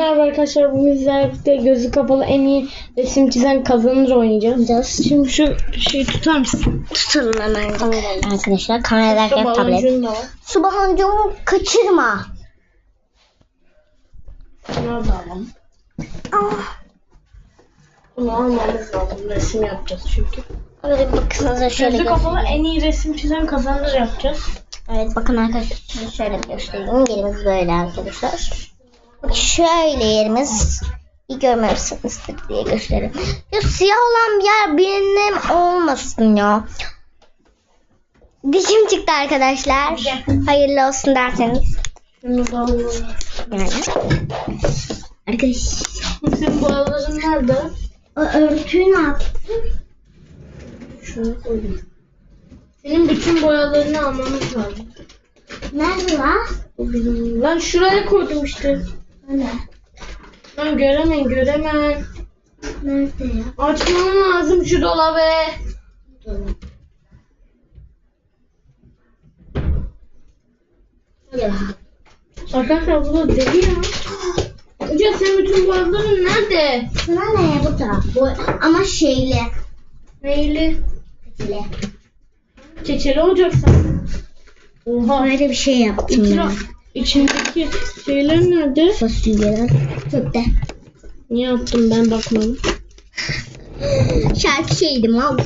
merhaba arkadaşlar. Bugün sizlerle birlikte gözü kapalı en iyi resim çizen kazanır oynayacağız. Şimdi şu şeyi tutar mısın? Tutalım hemen. Kamerayı. Arkadaşlar kamera derken Şu tablet. Su baloncuğumu kaçırma. Şunları da alalım. Ah. Bunu almamız lazım. Resim yapacağız çünkü. Evet baksanıza şöyle Gözü kapalı en iyi resim çizen kazanır yapacağız. Evet bakın arkadaşlar şöyle göstereyim. Yerimiz böyle arkadaşlar. Şöyle yerimiz. İyi görmemişsinizdir diye göstereyim. Ya siyah olan bir yer benim olmasın ya. Dişim çıktı arkadaşlar. Hayırlı olsun derseniz. Yani. Arkadaş. Senin boyaların nerede? O örtüyü ne yaptın? Şunu koydum. Senin bütün boyalarını almamız lazım. Nerede lan? Lan şuraya koydum işte. Öyle. Ben göremem göremem. Nerede ya? Açmam lazım şu dolabı. Arkadaşlar bu da deli ya. Hocam senin bütün boyaların nerede? Şuna ne ya bu taraf? Bu, ama şeyli. Neyli? Şeyli. Çeçeli olacaksan. Oha. Böyle bir şey yaptım İçine, ya. İçindeki şeyler nerede? Fasulyeler. Çöpte. Niye attım ben bakmadım. Şarkı şeydi mal.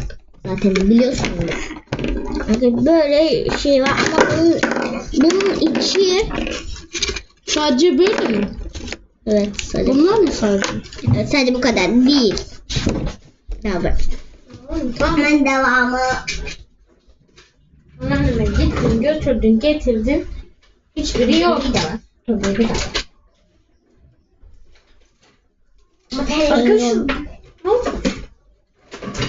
Zaten biliyorsunuz. Bakın böyle şey var ama bunun, bunun içi Sadece böyle mi? evet sadece, Bunlar mı sadece? evet, sadece bu kadar değil. Tamam. Hemen devamı. Anneanneme gittin, götürdün, getirdin. Hiçbiri yok. Var. Dur bir var. Bu kadar. Arkadaşlar. Ne oldu?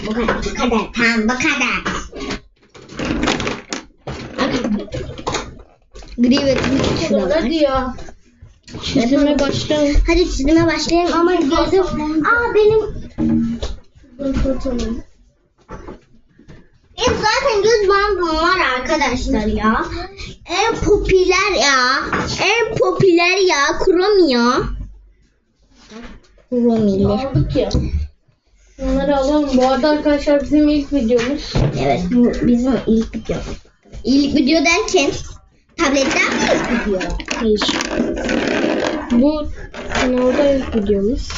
Bu kadar. Bu kadar. Tamam bu kadar. Gri ve kırmızı şurada. Hadi ya. Çizime başlayalım. Hadi çizime başlayalım ama gözüm... Aa benim... Kapatalım. Benim zaten göz bandım var arkadaşlar ya. En popüler ya. En popüler ya. Kromiya. Kromili. Aldık ya. Bunları alalım. Bu arada arkadaşlar bizim ilk videomuz. Evet bu bizim ilk video. İlk video derken tabletten mi ilk video? Hayır. Bu kanalda ilk videomuz.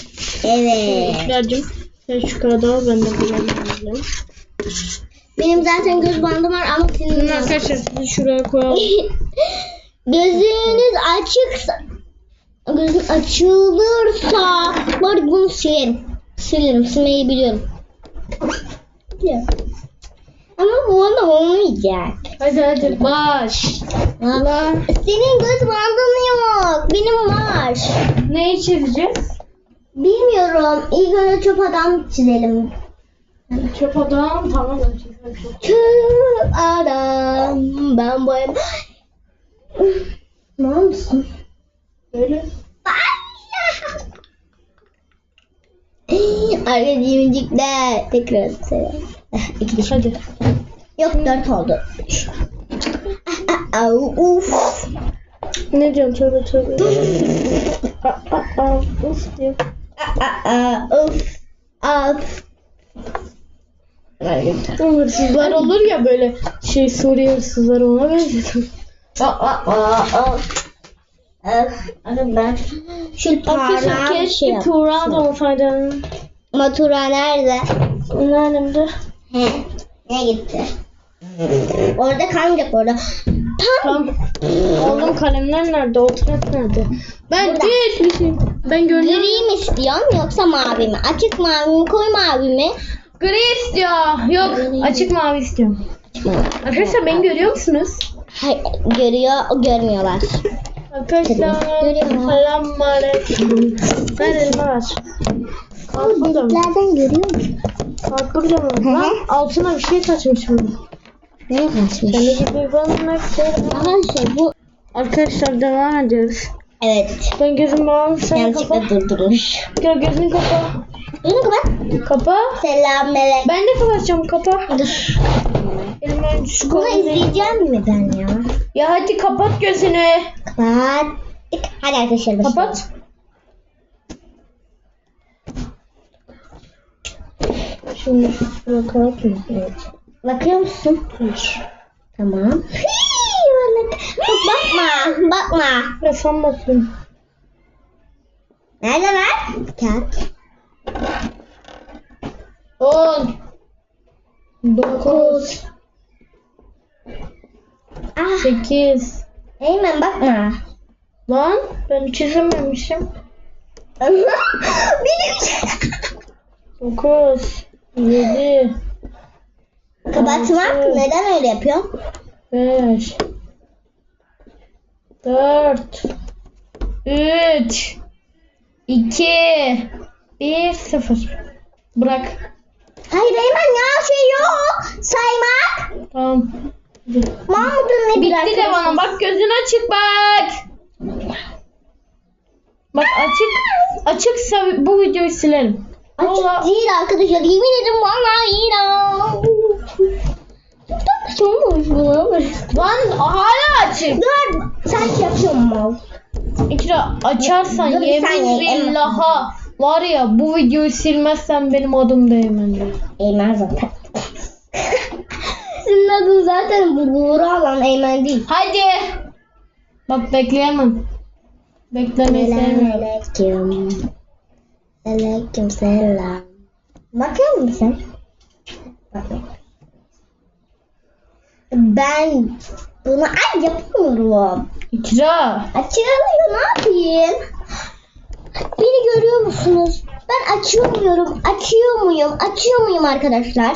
Evet. İlklercim sen şu kağıdı al ben de kullanacağım. Benim zaten göz bandım var ama senin Şimdi yok. arkadaşlar sizi şuraya koyalım. Gözünüz açıksa gözün açılırsa bari bunu silin. Silerim. Silmeyi biliyorum. Biliyorum. Ama bu bana olmayacak. Hadi hadi baş. Allah. Senin göz bandın yok. Benim var. Neyi çizeceğiz? Bilmiyorum. İlk önce çöp adam çizelim. Çöp adam tamam. Çöp adam. Ben boyam. ne olmuşsun? Böyle. Arkadaşımcikler. Tekrar selam. İki diş. Hadi. Yok dört oldu. Au, uf. Ne diyorsun tövbe tövbe. Uf diyor. Uf. Af. Hırsızlar olur ya böyle şey Suriye hırsızları ona benziyor. Aa, ben şu Arkadaşlar parlağın şey. Tuğra da olsaydı. Matura nerede? Nerede? He. Ne gitti? Orada kalmayacak orada. Tam. Oğlum kalemler nerede? O nerede? Ben Burada. Ben görüyorum. gri mi istiyorsun yoksa mavi mi? Açık mavi mi koyu mavi mi? Gri istiyor. Yok açık mavi istiyorum. Arkadaşlar beni görüyor musunuz? Hayır, görüyor, görmüyorlar. Arkadaşlar Görüyorum. selamünaleyküm. Ben elma var. Nereden görüyor musun? Burada mı? Lan altına bir şey kaçmış burada. Ne kaçmış? Seni gibi bana Arkadaşlar bu Arkadaşlar devam ediyoruz. evet Ben gözümü bağladım sen kapa. yanlışlıkla durdurmuş. Gel gözünü kapa. Benim kapat. Kapa. Selam melek. Ben de kapatacağım kapa. Dur. Elimden şu Bunu izleyeceğim mi ben ya? Ya hadi kapat gözünü. Kapattık. Hadi arkadaşlar başlayalım. Kapat. Şimdi şuraya kapatayım. Evet. Bakıyor musun? Hayır. Tamam. Bak, bakma, bakma. Resam bakayım. Nerede lan? 9 Ah, 8 Eymen bakma. Lan. Ben çizememişim. Benim 9 7 Kapatmak Altı. neden öyle yapıyorsun? 5 4 3 2 1 0 Bırak. Hayır Eymen ya şey yok. Saymak. Tamam. Mahmut'un ne bir Bitti de bana bak gözün açık bak. Bak açık açıksa bu videoyu silerim. Açık Valla- değil arkadaşlar. Yemin ederim vallahi saçma olmuş bu. Lan hala açık. Dur. Sanki yapıyorum mal. İkra açarsan yemin billaha var ya bu videoyu silmezsen benim adım değmem. Eymen zaten. Senin adın zaten Buğra olan Eymen değil. Hadi. Bak bekleyemem. Beklemeyi sevmiyorum. Aleyküm. Aleyküm selam. Bakıyor musun? Bakıyorum. Ben bunu ay yapamıyorum. İkra. Açılıyor ne yapayım? Beni görüyor musunuz? Ben açamıyorum. Açıyor muyum? Açıyor muyum arkadaşlar?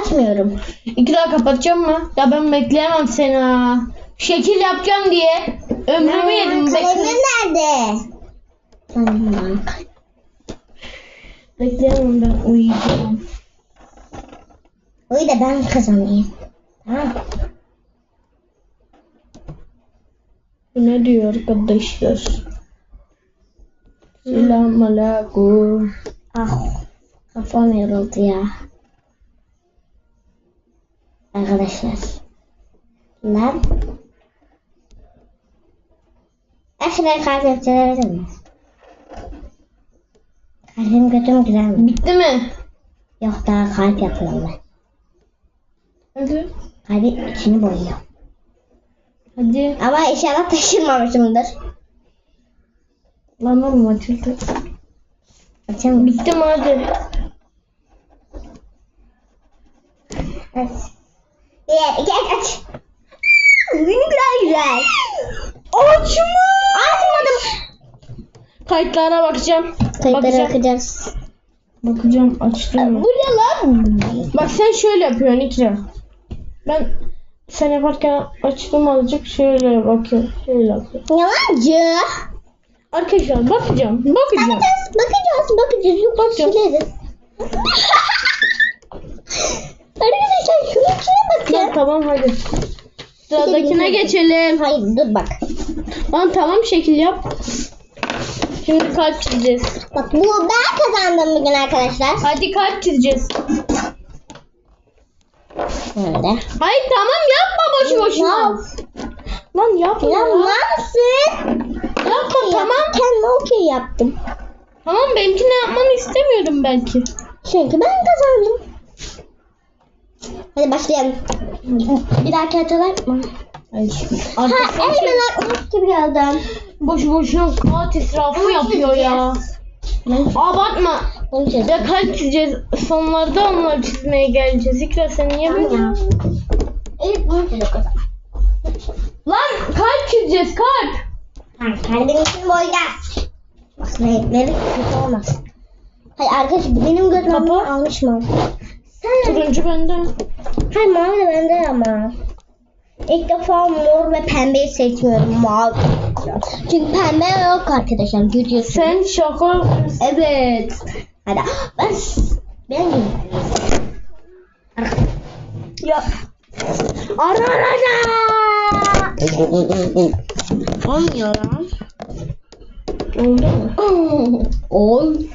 Açmıyorum. İkra kapatacağım mı? Ya ben bekleyemem seni ha. Şekil yapacağım diye. Ömrümü yedim. Kalemim Bekle. nerede? Bekleyemem ben uyuyacağım. Oyu da ben kazanayım. Tamam. Bu ne diyor arkadaşlar? Selamünaleyküm. Ah kafam yoruldu ya. Arkadaşlar. Ben ben şuraya kalp yapacağız mi? Kalbim kötü mü güzel mi? Bitti mi? Yok daha kalp yapıyorum ben. Hadi. Kalbin içini boyuyor. Hadi. Ama inşallah taşırmamışımdır. Lan oğlum açıldı. Açalım. Bitti mi hadi? Aç. İki, aç. Ne güzel güzel. Açma. Açmadım. Kayıtlara bakacağım. Kayıtlara Bakacağım. bakacağız. Bakacağım açtım mı? Bu ne lan? Bak sen şöyle yapıyorsun İkra. Ben sen yaparken açtım azıcık şöyle bakıyorum. Şöyle yapıyorum. Yalancı. Arkadaşlar bakacağım. Bakacağım. Bakacağız, bakacağız, bakacağız. Yok. Arkadaşlar şuna şuna bakın. tamam hadi. Sıradakine geçelim. Hayır dur bak. Lan tamam şekil yap. Şimdi kalp çizeceğiz. Bak bu ben kazandım bugün arkadaşlar. Hadi kalp çizeceğiz. Nerede? Hayır tamam yapma boşu boşuna. Lan yapma. Ya. Yapmazsın. Yapma tamam. Kendi okey yaptım. Tamam benimkini yapmanı istemiyorum belki. Çünkü ben kazandım. Hadi başlayalım. Bir dahaki hatırlar mı? Ha Arkasına şey, Eymen aklıma gibi geldi. boşu boşuna kağıt israfı yapıyor ya. Abartma. Onu çöz. Ya kalp çizeceğiz. Sonlarda onları çizmeye geleceğiz. İkra sen niye böyle? Tamam. Evet bunu o zaman. Lan kalp çizeceğiz kalp. Ha, kalbin için boyayacağız. Bak renkleri kötü olmaz. Hayır arkadaş benim Kapa. almış mı? Sen Turuncu bende. Hayır mavi de bende ama. İlk defa mor ve pembeyi seçmiyorum mavi. Çünkü pembe yok arkadaşlar görüyorsun. Sen şaka. Evet. Hadi ben ben. Ya. Ara ara ara. Olmuyor lan. Oldu mu? Oy.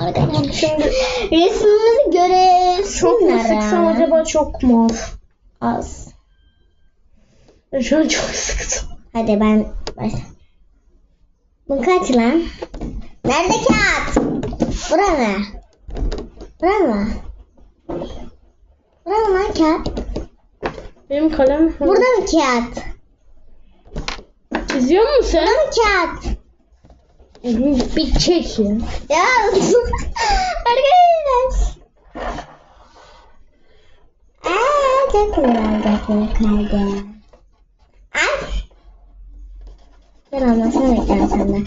Arkadaşlar. Şimdi Resmimizi çok göresin. mu sıksam acaba çok mu? Az. Şu an çok sıktım. Hadi ben başla. Bu kaç lan? Nerede kağıt? Bura ne? Bura mı? Bura mı lan kağıt? Benim kalem. Burada mı kağıt? Çiziyor musun sen? Mı kağıt? Bir çek ya. Ya arkadaşlar. Aa, çok güzel dakikaydı. Ay. Ben anlasana beklerim senden.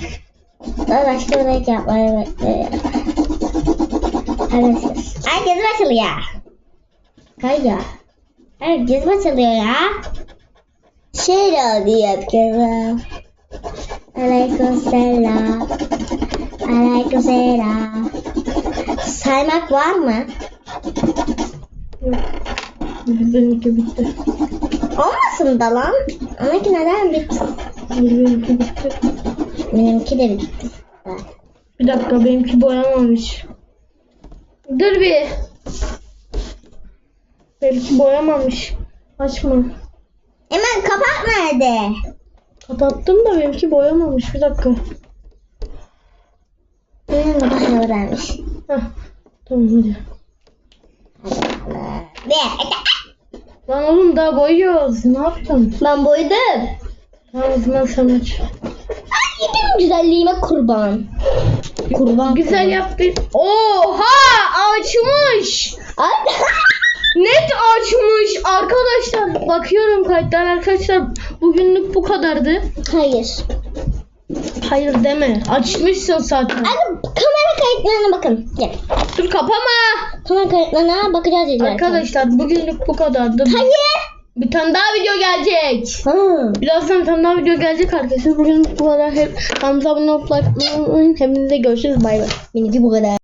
Daha başka bir renk yapmayı bekliyorum. Arkadaşlar. Ay gözüm açılıyor. Kaya. Ay gözüm açılıyor ya. Şöyle oldu yapıyorum. Aleykümselam. Aleykümselam. Saymak var mı? Yok. Benimki bitti. Olmasın da lan. Onunki neden bitti? Benimki bitti. Benimki de bitti. Bir dakika benimki boyamamış. Dur bir. Benimki boyamamış. Açma. Hemen kapak nerede? Kapattım da benimki boyamamış. Bir dakika. Benim kapak öğrenmiş. Heh. Tamam hadi. Lan oğlum daha boyuyoruz. Ne yaptın? Ben boydum. Tamam o zaman sen aç. Ay benim güzelliğime kurban. Kurban. Güzel yaptın. Oha açmış. Ay. Net açmış. Arkadaşlar bakıyorum kayıtlar arkadaşlar. Bugünlük bu kadardı. Hayır. Hayır deme. Açmışsın zaten. Abi kamera kayıtlarına bakın. Gel. Dur kapama. Kamera kayıtlarına bakacağız izlerken. Arkadaşlar bugünlük bu kadardı. Hayır. Bir tane daha video gelecek. Ha. Birazdan bir tane daha video gelecek arkadaşlar. Bugün bu kadar. Hep kanalımıza abone olup like. Hepinize görüşürüz. Bay bay. Benimki bu kadar.